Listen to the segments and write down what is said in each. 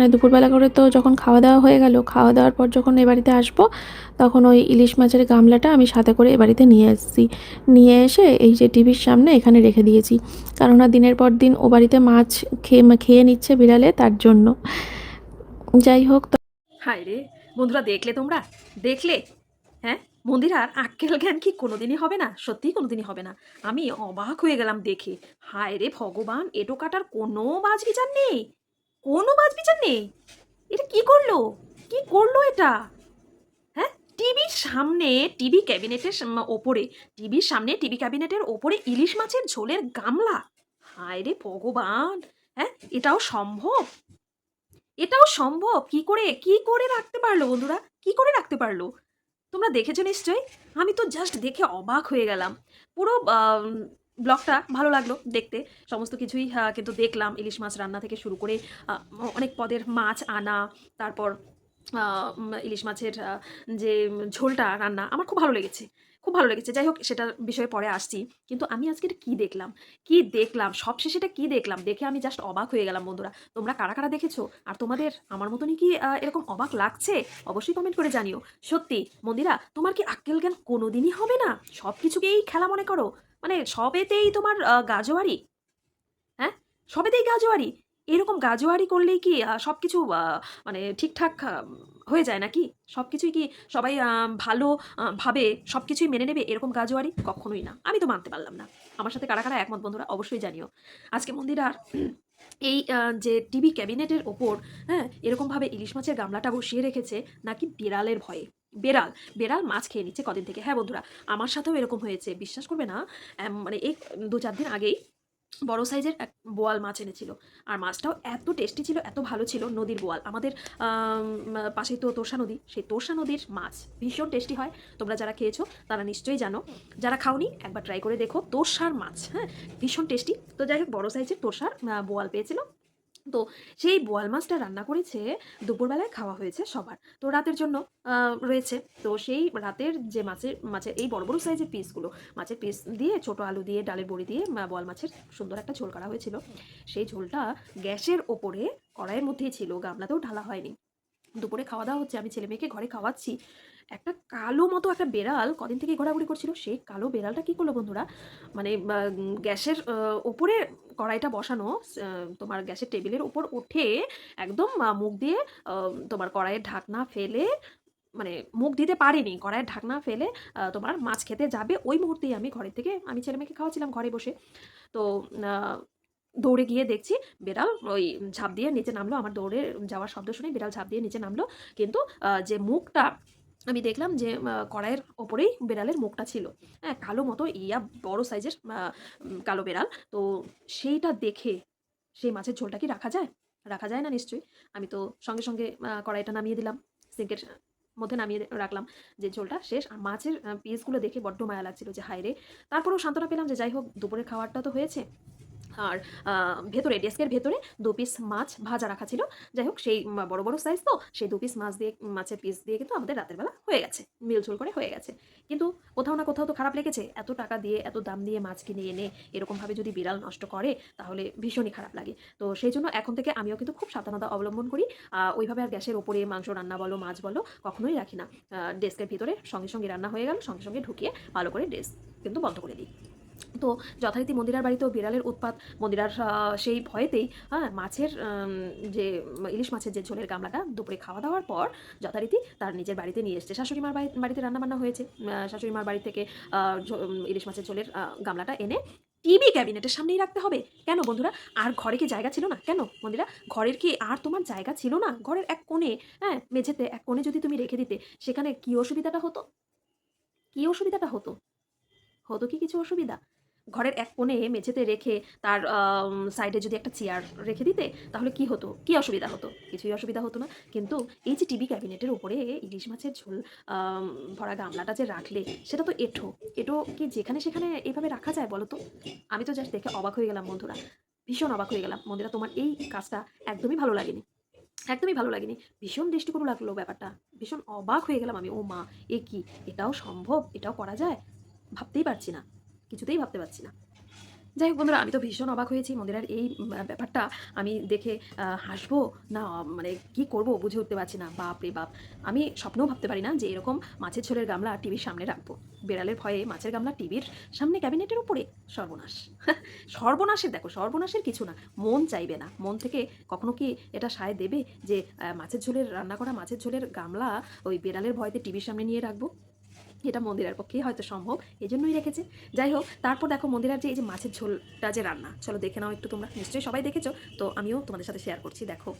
মানে দুপুরবেলা করে তো যখন খাওয়া দাওয়া হয়ে গেল, খাওয়া দাওয়ার পর যখন এ বাড়িতে আসব, তখন ওই ইলিশ মাছের গামলাটা আমি সাথে করে এ বাড়িতে নিয়ে এসেছি। নিয়ে এসে এই যে টিভির সামনে এখানে রেখে দিয়েছি। কারণ না দিনের পর দিন ও বাড়িতে মাছ খেয়ে খেয়ে নিচ্ছে বিড়ালে তার জন্য। যাই হোক হায় রে, বন্ধুরা দেখলে তোমরা? দেখলে? হ্যাঁ? মন্দির মন্দিরার আক্কেল জ্ঞান কি কোনোদিনই হবে না? সত্যিই কোনোদিনই হবে না। আমি অবাক হয়ে গেলাম দেখে। হায় রে ভগবান এটো কাটার কোনো বাজ বিচার নেই? কোনো বাজ বিচার নেই। এটা কি করল? কি করল এটা? হ্যাঁ টিভির সামনে, টিভি ক্যাবিনেটের ওপরে, টিভির সামনে, টিভি ক্যাবিনেটের ওপরে ইলিশ মাছের ঝোলের গামলা। হায় রে ভগবান! হ্যাঁ এটাও সম্ভব? এটাও সম্ভব? কি করে কি করে রাখতে পারল বন্ধুরা? কি করে রাখতে পারল? তোমরা দেখেছ নিশ্চয়ই? আমি তো জাস্ট দেখে অবাক হয়ে গেলাম। পুরো ব্লগটা ভালো লাগল দেখতে। সমস্ত কিছুই কিন্তু দেখলাম, ইলিশ মাছ রান্না থেকে শুরু করে অনেক পদের মাছ আনা, তারপর ইলিশ মাছের যে ঝোলটা রান্না, আমার খুব ভালো লেগেছে। খুব ভালো লেগেছে। যাই হোক, সেটার বিষয়ে পরে আসছি। কিন্তু আমি আজকে এটা কী দেখলাম? কি দেখলাম? সবশেষে এটা কি দেখলাম? দেখে আমি জাস্ট অবাক হয়ে গেলাম, বন্ধুরা। তোমরা কারা কারা দেখেছ? আর তোমাদের, আমার মতনই কি এরকম অবাক লাগছে? অবশ্যই কমেন্ট করে জানিও। সত্যি, মন্দিরা, তোমার কি আক্কেল জ্ঞান কোনোদিনই হবে না? সব কিছুকেই খেলা মনে করো। মানে সবেতেই তোমার গাজোয়ারি? হ্যাঁ? সবেতেই গাজোয়ারি? এরকম গাজোয়ারি করলেই কি সব কিছু মানে ঠিকঠাক হয়ে যায় নাকি? সব কিছুই কি সবাই ভালো ভাবে সব কিছুই মেনে নেবে? এরকম গাজোয়ারি কখনোই না। আমি তো মানতে পারলাম না। আমার সাথে কারা কারা একমত বন্ধুরা অবশ্যই জানিও। আজকে মন্দিরার এই যে টিভি ক্যাবিনেটের ওপর হ্যাঁ এরকমভাবে ইলিশ মাছের গামলাটা বসিয়ে রেখেছে, নাকি বিড়ালের ভয়ে? বেড়াল বেড়াল মাছ খেয়ে নিচ্ছে কদিন থেকে। হ্যাঁ বন্ধুরা আমার সাথেও এরকম হয়েছে বিশ্বাস করবে না। মানে এই দু চার দিন আগেই বড় সাইজের এক বোয়াল মাছ এনেছিল। আর মাছটাও এত টেস্টি ছিল এত ভালো ছিল নদীর বোয়াল। আমাদের আম, পাশেই তো তোষা নদী সেই তোষা নদীর মাছ ভীষণ টেস্টি হয়। তোমরা যারা খেয়েছো তারা নিশ্চয়ই জানো। যারা খাওনি একবার ট্রাই করে দেখো তোষার মাছ হ্যাঁ ভীষণ টেস্টি। তো যাই হোক বড় সাইজের তোষার বোয়াল পেয়েছিল। তো সেই বোয়াল মাছটা রান্না করেছে দুপুরবেলায় খাওয়া হয়েছে সবার। তো রাতের জন্য রয়েছে। তো সেই রাতের যে মাছের মাছের এই বড় বড় সাইজের পিসগুলো মাছের পিস দিয়ে, ছোট আলু দিয়ে, ডালের বড়ি দিয়ে বোয়াল মাছের সুন্দর একটা ঝোল করা হয়েছিল। সেই ঝোলটা গ্যাসের ওপরে কড়াইয়ের মধ্যেই ছিল, গামলাতেও ঢালা হয়নি। দুপুরে খাওয়া দাওয়া হচ্ছে, আমি ছেলে মেয়েকে ঘরে খাওয়াচ্ছি। একটা কালো মতো একটা বেড়াল কদিন থেকে ঘোরাঘুরি করছিল, সেই কালো বেড়ালটা কি করল বন্ধুরা? মানে গ্যাসের ওপরে কড়াইটা বসানো তোমার গ্যাসের টেবিলের উপর উঠে একদম মুখ দিয়ে তোমার কড়াইয়ের ঢাকনা ফেলে মানে মুখ দিতে পারিনি, কড়াইয়ের ঢাকনা ফেলে তোমার মাছ খেতে যাবে, ওই মুহূর্তেই আমি ঘরের থেকে, আমি ছেলে মেয়েকে খাওয়াচ্ছিলাম ঘরে বসে। তো দৌড়ে গিয়ে দেখছি বেড়াল ওই ঝাঁপ দিয়ে নিচে নামলো, আমার দৌড়ে যাওয়ার শব্দ শুনে বেড়াল ঝাঁপ দিয়ে নিচে নামলো। কিন্তু যে মুখটা আমি দেখলাম যে কড়াইয়ের ওপরেই বেড়ালের মুখটা ছিল। হ্যাঁ কালো মতো, ইয়া, বড় সাইজের কালো বেড়াল। তো সেইটা দেখে সেই মাছের ঝোলটা কি রাখা যায়? রাখা যায় না নিশ্চয়ই। আমি তো সঙ্গে সঙ্গে কড়াইটা নামিয়ে দিলাম। সিঙ্কের মধ্যে নামিয়ে রাখলাম যে ঝোলটা শেষ। আর মাছের পিসগুলো দেখে বড্ড মায়া লাগছিল যে হায় রে তারপরেও সান্ত্বনা পেলাম যে, যাই হোক, দুপুরের খাবারটা তো হয়েছে। আর ভেতরে, ডেস্কের ভেতরে দু পিস মাছ ভাজা রাখা ছিল। যাই হোক, সেই বড় বড় সাইজ তো, সেই দু পিস মাছ দিয়ে, মাছের পিস দিয়ে কিন্তু আমাদের রাতের বেলা হয়ে গেছে মিল ঝোল করে হয়ে গেছে। কিন্তু কোথাও না কোথাও তো খারাপ লেগেছে, এত টাকা দিয়ে, এত দাম দিয়ে মাছ কিনে এনে এরকমভাবে যদি বিড়াল নষ্ট করে, তাহলে ভীষণই খারাপ লাগে। তো সেই জন্য এখন থেকে আমিও কিন্তু খুব সাবধানতা অবলম্বন করি। ওইভাবে আর গ্যাসের ওপরে মাংস রান্না বলো, মাছ বলো, কখনোই রাখি না। ডেস্কের ভিতরে সঙ্গে সঙ্গে রান্না হয়ে গেল, সঙ্গে সঙ্গে ঢুকিয়ে ভালো করে ডেস্ক কিন্তু বন্ধ করে দিই। তো যথারীতি মন্দিরার বাড়িতেও বিড়ালের উৎপাত মন্দিরার সেই ভয়েতেই হ্যাঁ মাছের যে ইলিশ মাছের যে ঝোলের গামলাটা দুপুরে খাওয়া দাওয়ার পর যথারীতি তার নিজের বাড়িতে নিয়ে এসছে। শাশুড়ি মার বাড়ি- বাড়িতে রান্নাবান্না হয়েছে। আহ, শাশুড়ি মার বাড়ি থেকে ইলিশ মাছের ঝোলের গামলাটা এনে টিভি ক্যাবিনেটের সামনেই রাখতে হবে। কেন বন্ধুরা? আর ঘরে কি জায়গা ছিল না? কেন বন্ধুরা ঘরের কি আর তোমার জায়গা ছিল না? ঘরের এক কোণে হ্যাঁ মেঝেতে এক কোণে যদি তুমি রেখে দিতে সেখানে কি অসুবিধাটা হতো? কি অসুবিধাটা হতো? হতো কি কিছু অসুবিধা? ঘরের এক কোণে মেঝেতে রেখে তার সাইডে যদি একটা চেয়ার রেখে দিতে, তাহলে কি হতো? কি অসুবিধা হতো? কিছুই অসুবিধা হতো না। কিন্তু এই যে টিভি ক্যাবিনেটের উপরে ইলিশ মাছের ঝোল ভরা গামলাটা যে রাখলে, সেটা তো এঠো। এটো কি যেখানে সেখানে এইভাবে রাখা যায় বলো তো আমি তো জাস্ট দেখে অবাক হয়ে গেলাম বন্ধুরা। ভীষণ অবাক হয়ে গেলাম। বন্ধুরা, তোমার এই কাজটা একদমই ভালো লাগেনি। একদমই ভালো লাগেনি। ভীষণ দৃষ্টিকোণ লাগল ব্যাপারটা। ভীষণ অবাক হয়ে গেলাম আমি। ও মা, এ কি? এটাও সম্ভব? এটাও করা যায়? ভাবতেই পারছি না, কিছুতেই ভাবতে পারছি না। যাই হোক বন্ধুরা, আমি তো ভীষণ অবাক হয়েছি মন্দিরার এই ব্যাপারটা। আমি দেখে হাসবো না মানে কি করব বুঝে উঠতে পারছি না, বাপ রে বাপ। আমি স্বপ্নেও ভাবতে পারি না যে এরকম মাছের ঝোলের গামলা টিভির সামনে রাখব। বেড়ালের ভয়ে মাছের গামলা টিভির সামনে ক্যাবিনেটের উপরে। সর্বনাশ। সর্বনাশের দেখো, সর্বনাশের কিছু না, মন চাইবে না। মন থেকে কখনো কি এটা সায় দেবে যে মাছের ঝোলের, রান্না করা মাছের ঝোলের গামলা ওই বেড়ালের ভয়তে টিভির সামনে নিয়ে রাখব? এটা মন্দিরার পক্ষে হয়তো সম্ভব এই জন্যই রেখেছে। যাই হোক, তারপর দেখো মন্দিরার যে, এই যে মাছের ঝোলটা যে রান্না, চলো দেখে নাও একটু তোমরা। নিশ্চয়ই সবাই দেখেছ, তো আমিও তোমাদের সাথে শেয়ার করছি, দেখো।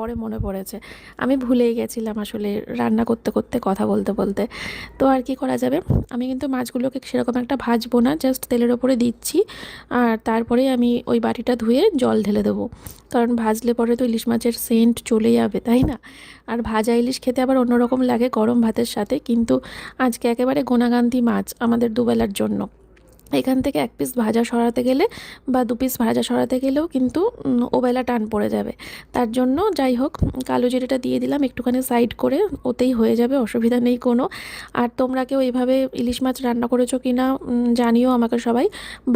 পরে মনে পড়েছে, আমি ভুলেই গেছিলাম আসলে রান্না করতে করতে, কথা বলতে বলতে। তো আর কি করা যাবে? আমি কিন্তু মাছগুলোকে সেরকম একটা ভাজবো না জাস্ট তেলের ওপরে দিচ্ছি, আর তারপরে আমি ওই বাটিটা ধুয়ে জল ঢেলে দেবো। কারণ ভাজলে পরে তো ইলিশ মাছের সেন্ট চলে যাবে, তাই না? আর ভাজা ইলিশ খেতে আবার অন্যরকম লাগে গরম ভাতের সাথে, কিন্তু আজকে একেবারে গোনাগান্তি মাছ আমাদের দুবেলার জন্য। এখান থেকে এক পিস ভাজা সরাতে গেলে বা দু পিস ভাজা সরাতে গেলেও কিন্তু ওবেলা টান পড়ে যাবে। তার জন্য যাই হোক, কালো জিরেটা দিয়ে দিলাম, একটুখানি সাইড করে, ওতেই হয়ে যাবে, অসুবিধা নেই কোনো। আর তোমরা কেউ এইভাবে ইলিশ মাছ রান্না করেছ কি না জানিও আমাকে সবাই।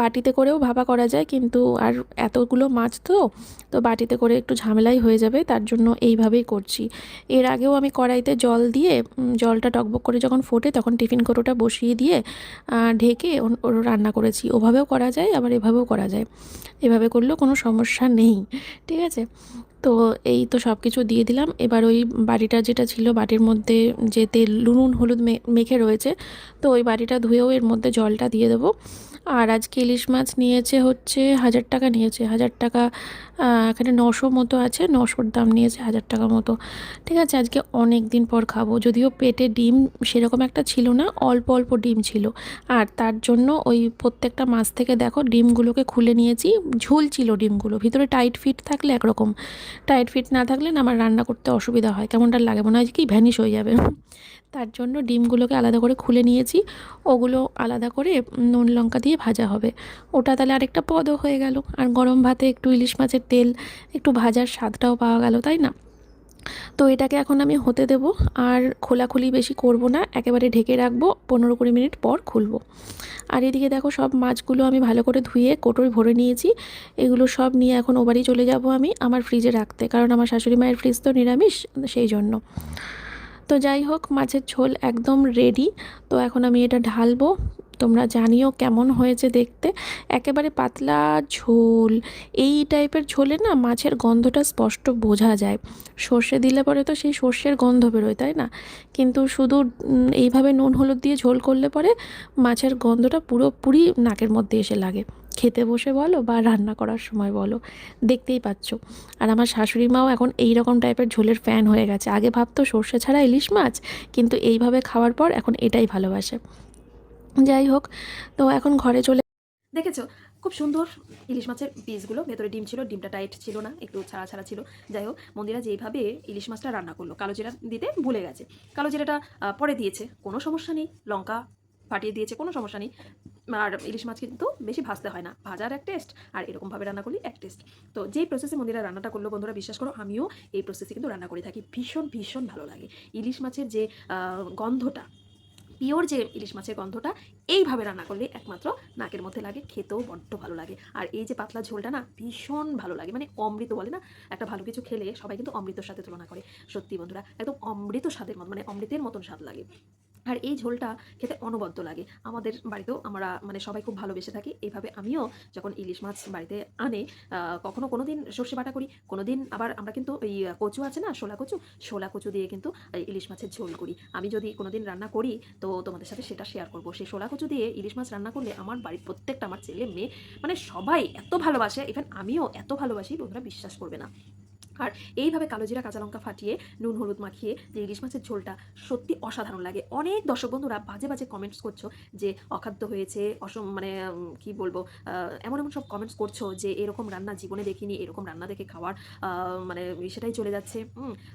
বাটিতে করেও ভাপা করা যায়, কিন্তু আর এতগুলো মাছ তো তো বাটিতে করে একটু ঝামেলাই হয়ে যাবে, তার জন্য এইভাবেই করছি। এর আগেও আমি কড়াইতে জল দিয়ে জলটা টকবক করে যখন ফোটে, তখন টিফিন কোটোটা বসিয়ে দিয়ে ঢেকে ওর রান্না করেছি, ওভাবেও করা যায়, আবার এভাবেও করা যায়। এভাবে করলেও কোনো সমস্যা নেই, ঠিক আছে? তো এই তো সব কিছু দিয়ে দিলাম। এবার ওই বাড়িটা যেটা ছিল বাটির মধ্যে যে তেল লুনুন হলুদ মেখে রয়েছে, তো ওই বাড়িটা ধুয়েও এর মধ্যে জলটা দিয়ে দেবো। আর আজকে ইলিশ মাছ নিয়েছে হচ্ছে হাজার টাকা নিয়েছে, হাজার টাকা এখানে নশো মতো আছে, নশোর দাম নিয়েছে হাজার টাকা মতো। ঠিক আছে, আজকে অনেক দিন পর খাব, যদিও পেটে ডিম সেরকম একটা ছিল না, অল্প অল্প ডিম ছিল। আর তার জন্য ওই প্রত্যেকটা মাছ থেকে দেখো ডিমগুলোকে খুলে নিয়েছি, ঝুল ছিল ডিমগুলো, ভিতরে টাইট ফিট থাকলে একরকম। টাইট ফিট না থাকলে না আমার রান্না করতে অসুবিধা হয়, কেমনটা লাগে? মনে হয় কি ভ্যানিশ হয়ে যাবে। তার জন্য ডিমগুলোকে আলাদা করে খুলে নিয়েছি, ওগুলো আলাদা করে নুন লঙ্কা দিয়ে ভাজা হবে। ওটা তাহলে আরেকটা পদও হয়ে গেল। আর গরম ভাতে একটু ইলিশ মাছের তেল, একটু ভাজার স্বাদটাও পাওয়া গেল, তাই না? তো এটাকে এখন আমি হতে দেব। আর খোলাখুলি বেশি করব না, একেবারে ঢেকে রাখব। পনেরো কুড়ি মিনিট পর খুলবো। আর এদিকে দেখো সব মাছগুলো আমি ভালো করে ধুয়ে কোটোয় ভরে নিয়েছি। এগুলো সব নিয়ে এখন ও বাড়ি চলে যাব আমি আমার ফ্রিজে রাখতে, কারণ আমার শাশুড়ি মায়ের ফ্রিজ তো নিরামিষ, সেই জন্য। তো যাই হোক, মাছের ঝোল একদম রেডি তো এখন আমি এটা ঢালবো। তোমরা জানিও কেমন হয়েছে দেখতে। একেবারে পাতলা ঝোল, এই টাইপের ঝোলে না মাছের গন্ধটা স্পষ্ট বোঝা যায়। সর্ষে দিলে পরে তো সেই সর্ষের গন্ধ বেরোয়, তাই না? কিন্তু শুধু এইভাবে নুন, হলুদ দিয়ে ঝোল করলে পরে মাছের গন্ধটা পুরোপুরি নাকের মধ্যে এসে লাগে। খেতে বসে বলো বা রান্না করার সময় বলো, দেখতেই পাচ্ছ। আর আমার শাশুড়ি মাও এখন এই রকম টাইপের ঝোলের ফ্যান হয়ে গেছে। আগে ভাবতো সর্ষে ছাড়া ইলিশ মাছ, কিন্তু এইভাবে খাওয়ার পর এখন এটাই ভালোবাসে। যাই হোক তো এখন ঘরে চলে দেখেছ? খুব সুন্দর ইলিশ মাছের পিসগুলো ভেতরে ডিম ছিল, ডিমটা টাইট ছিল না, একটু ছাড়া ছাড়া ছিল। যাই হোক মন্দিরা যেইভাবে ইলিশ মাছটা রান্না করল, কালো জিরা দিতে ভুলে গেছে। কালো জিরাটা পরে দিয়েছে, কোনো সমস্যা নেই। লঙ্কা ফাটিয়ে দিয়েছে, কোনো সমস্যা নেই। আর ইলিশ মাছ কিন্তু বেশি ভাজতে হয় না। ভাজার এক টেস্ট আর এরকমভাবে রান্না করলে এক টেস্ট তো যেই প্রসেসে মন্দিরা রান্নাটা করল, বন্ধুরা বিশ্বাস করো, আমিও এই প্রসেসে কিন্তু রান্না করে থাকি। ভীষণ ভীষণ ভালো লাগে। ইলিশ মাছের যে গন্ধটা পিওর যে ইলিশ মাছের গন্ধটা, এইভাবে রান্না করলে একমাত্র নাকের মধ্যে লাগে, খেতেও বড্ড ভালো লাগে। আর এই যে পাতলা ঝোলটা না, ভীষণ ভালো লাগে। মানে অমৃত বলে না, একটা ভালো কিছু খেলে সবাই কিন্তু অমৃতর সাথে তুলনা করে। সত্যি বন্ধুরা, একদম অমৃত স্বাদের মতো মানে অমৃতের মতন স্বাদ লাগে। আর এই ঝোলটা খেতে অনবদ্য লাগে। আমাদের বাড়িতেও আমরা মানে সবাই খুব ভালোবেসে থাকি। এইভাবে আমিও যখন ইলিশ মাছ বাড়িতে আনে কখনো কোনো দিন সর্ষে বাটা করি কোনো দিন আবার আমরা কিন্তু আহ, কচু আছে না শোলা কচু শোলা কচু দিয়ে কিন্তু ইলিশ মাছের ঝোল করি। আমি যদি কোনো দিন রান্না করি তো তোমাদের সাথে সেটা শেয়ার করব। সেই শোলা কচু দিয়ে ইলিশ মাছ রান্না করলে আমার বাড়ির প্রত্যেকটা আমার ছেলে মেয়ে মানে সবাই এত ভালোবাসে ইভেন আমিও এত ভালোবাসি বন্ধুরা বিশ্বাস করবে না। আর এইভাবে কালো জিরা, কাঁচা লঙ্কা ফাটিয়ে, নুন, হলুদ মাখিয়ে যে ইলিশ মাছের ঝোলটা সত্যি অসাধারণ লাগে। অনেক দর্শক বন্ধুরা বাজে বাজে কমেন্টস করছ যে অখাদ্য হয়েছে, অসম মানে কি বলব এমন এমন সব কমেন্টস করছ যে এরকম রান্না জীবনে দেখিনি, এরকম রান্না দেখে খাওয়ার মানে সেটাই চলে যাচ্ছে।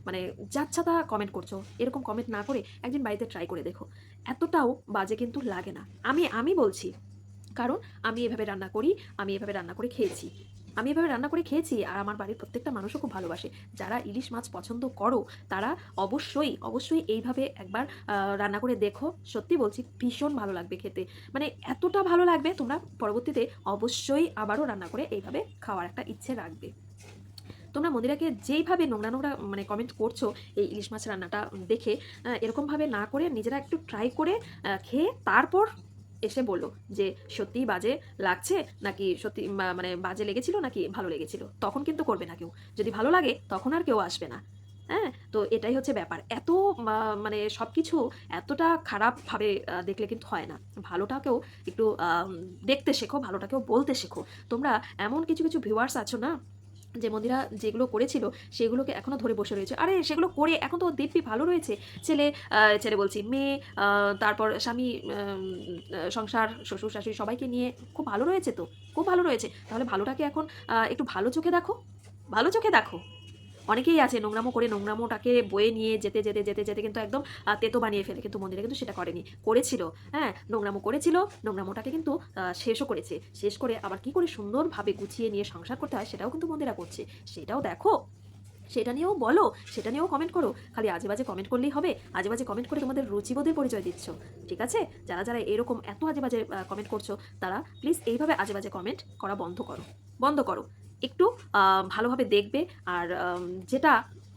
মানে যাচ্ছাতা কমেন্ট করছ, এরকম কমেন্ট না করে একদিন বাড়িতে ট্রাই করে দেখো। এতটাও বাজে কিন্তু লাগে না। আমি আমি বলছি, কারণ আমি এভাবে রান্না করি, আমি এভাবে রান্না করে খেয়েছি। আমি এভাবে রান্না করে খেয়েছি আর আমার বাড়ির প্রত্যেকটা মানুষও খুব ভালোবাসে। যারা ইলিশ মাছ পছন্দ করো, তারা অবশ্যই অবশ্যই এইভাবে একবার রান্না করে দেখো। সত্যি বলছি, ভীষণ ভালো লাগবে খেতে। মানে এতটা ভালো লাগবে, তোমরা পরবর্তীতে অবশ্যই আবারও রান্না করে এইভাবে খাওয়ার একটা ইচ্ছে রাখবে। তোমরা মন্দিরাকে যেইভাবে নোংরা নোংরা মানে কমেন্ট করছ এই ইলিশ মাছ রান্নাটা দেখে এরকমভাবে না করে নিজেরা একটু ট্রাই করে খেয়ে তারপর এসে বলল যে সত্যিই বাজে লাগছে? নাকি সত্যি মানে বাজে লেগেছিল নাকি ভালো লেগেছিল? তখন কিন্তু করবে না কেউ। যদি ভালো লাগে, তখন আর কেউ আসবে না। হ্যাঁ? তো এটাই হচ্ছে ব্যাপার। এত মানে সব কিছু এতটা খারাপভাবে দেখলে কিন্তু হয় না। ভালোটাকেও একটু দেখতে শেখো, ভালোটাকেও বলতে শেখো। তোমরা এমন কিছু কিছু ভিউয়ার্স আছো না যে মন্দিরা যেগুলো করেছিল সেগুলোকে এখনও ধরে বসে রয়েছে। আরে, সেগুলো করে এখন তো দিব্যি ভালো রয়েছে। ছেলে ছেলে বলছি, মেয়ে তারপর স্বামী সংসার, শ্বশুর, শাশুড়ি সবাইকে নিয়ে খুব ভালো রয়েছে তো? খুব ভালো রয়েছে। তাহলে ভালোটাকে এখন একটু ভালো চোখে দেখো। ভালো চোখে দেখো। অনেকেই আছে নোংরামো করে নোংরামোটাকে বয়ে নিয়ে যেতে যেতে যেতে যেতে কিন্তু একদম তেতো বানিয়ে ফেলে। কিন্তু মন্দিরে কিন্তু সেটা করেনি। করেছিল হ্যাঁ নোংরামো করেছিল, নোংরামোটাকে কিন্তু শেষও করেছে। শেষ করে আবার কি করে সুন্দরভাবে গুছিয়ে নিয়ে সংসার করতে হয় সেটাও কিন্তু মন্দিরা করছে। সেটাও দেখো। সেটা নিয়েও বলো, সেটা নিয়েও কমেন্ট করো। খালি আজে বাজে কমেন্ট করলেই হবে। আজে বাজে কমেন্ট করে তোমাদের রুচিবোধের পরিচয় দিচ্ছ। ঠিক আছে? যারা যারা এরকম এত আজে বাজে কমেন্ট করছ, তারা প্লিজ এইভাবে আজে বাজে কমেন্ট করা বন্ধ করো। বন্ধ করো। একটু ভালোভাবে দেখবে আর যেটা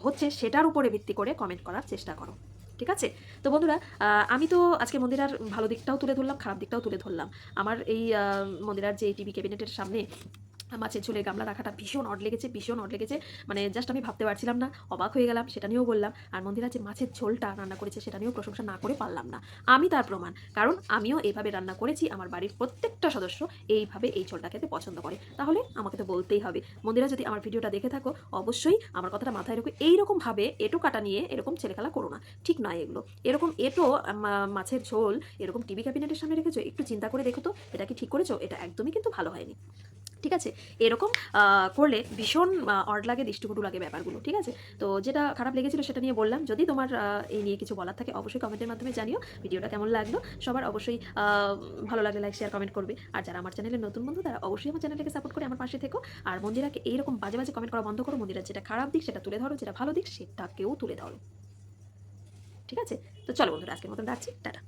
হচ্ছে সেটার উপরে ভিত্তি করে কমেন্ট করার চেষ্টা করো। ঠিক আছে? তো বন্ধুরা আমি তো আজকে মন্দিরার ভালো দিকটাও তুলে ধরলাম, খারাপ দিকটাও তুলে ধরলাম। আমার এই মন্দিরার যে টিভি ক্যাবিনেটের সামনে মাছের ঝোলের গামলা রাখাটা ভীষণ অড লেগেছে, ভীষণ অড লেগেছে। মানে জাস্ট আমি ভাবতে পারছিলাম না, অবাক হয়ে গেলাম, সেটা নিয়েও বললাম। আর মন্দিরা যে মাছের ঝোলটা রান্না করেছে, সেটা নিয়েও প্রশংসা না করে পারলাম না। আমি তার প্রমাণ, কারণ আমিও এইভাবে রান্না করেছি, আমার বাড়ির প্রত্যেকটা সদস্য এইভাবে এই ঝোলটা খেতে পছন্দ করে। তাহলে আমাকে তো বলতেই হবে। মন্দিরা, যদি আমার ভিডিওটা দেখে থাকো, অবশ্যই আমার কথাটা মাথায় রেখে। এইরকমভাবে এটো কাটা নিয়ে এরকম ছেলেখেলা করো না। ঠিক নয় এগুলো। এরকম এটো মাছের ঝোল, এরকম টিভি ক্যাবিনেটের সামনে রেখেছো, একটু চিন্তা করে দেখো তো, এটা কি ঠিক করেছ? এটা একদমই কিন্তু ভালো হয়নি। ঠিক আছে? এরকম করলে ভীষণ অড লাগে, দৃষ্টিকটু লাগে ব্যাপারগুলো, ঠিক আছে? তো যেটা খারাপ লেগেছিল সেটা নিয়ে বললাম। যদি তোমার এই নিয়ে কিছু বলার থাকে, অবশ্যই কমেন্টের মাধ্যমে জানিও। ভিডিওটা কেমন লাগল? সবার অবশ্যই ভালো লাগলে লাইক শেয়ার কমেন্ট করবে। আর যারা আমার চ্যানেলের নতুন বন্ধু, তারা অবশ্যই আমার চ্যানেলটাকে সাপোর্ট করে আমার পাশে থেকো। আর মন্দিরাকে এইরকম বাজে বাজে কমেন্ট করা বন্ধ করো। মন্দিরার যেটা খারাপ দিক, সেটা তুলে ধরো। যেটা ভালো দিক, সেটাকেও তুলে ধরো। ঠিক আছে? তো চলো বন্ধুরা, আজকের মতন রাখছি। টাটা।